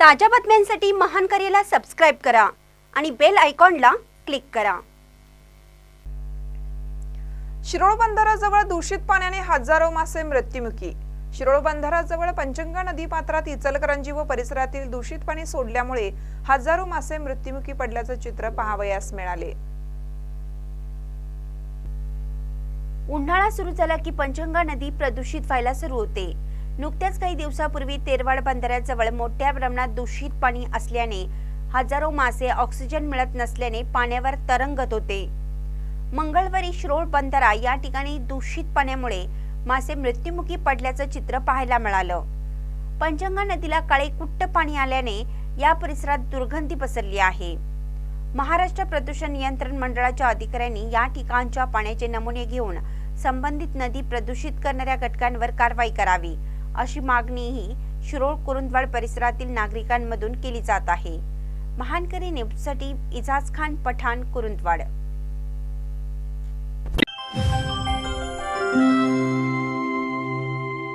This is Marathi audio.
ताज्या बातम्यांसाठी महान करेला सबस्क्राईब करा आणि बेल आयकॉनला क्लिक करा. शिरोळ बंधाराजवळ दूषित पाण्याने हजारो मासे मृत्युमुखी. शिरोळ बंधाराजवळ पंचगंगा नदी पात्रात इचलकरंजी व परिसरातील दूषित पाणी सोडल्यामुळे हजारो मासे मृत्युमुखी पडल्याचं चित्र पाहावयास मिळाले. उन्हाळा सुरू झाला की पंचगंगा नदी प्रदूषित व्हायला सुरू होते. नुकत्याच काही दिवसापूर्वी तेरवाड बंदराजवळ मोठ्या प्रमाणात दूषित पाणी असल्याने हजारो मासे ऑक्सिजन मिळत नसल्याने पाण्यावर तरंगत होते. मंगळवारी श्रोळ बंधारा या ठिकाणी दूषित पाण्यामुळे मासे मृत्युमुखी पडल्याचं चित्र पाहायला मिळालं. पंचगंगा नदीला काळे कुट्ट पाणी आल्याने या परिसरात दुर्गंधी पसरली आहे. महाराष्ट्र प्रदूषण नियंत्रण मंडळाच्या अधिकाऱ्यांनी या ठिकाणच्या पाण्याचे नमुने घेऊन संबंधित नदी प्रदूषित करणाऱ्या घटकांवर कारवाई करावी. अशी मागणीही शिरोळ कुरुंदवाड परिसरातील नागरिकांमधून केली जात आहे. महानकरी न्यूजसाठी इजाज खान पठाण कुरुंदवाड.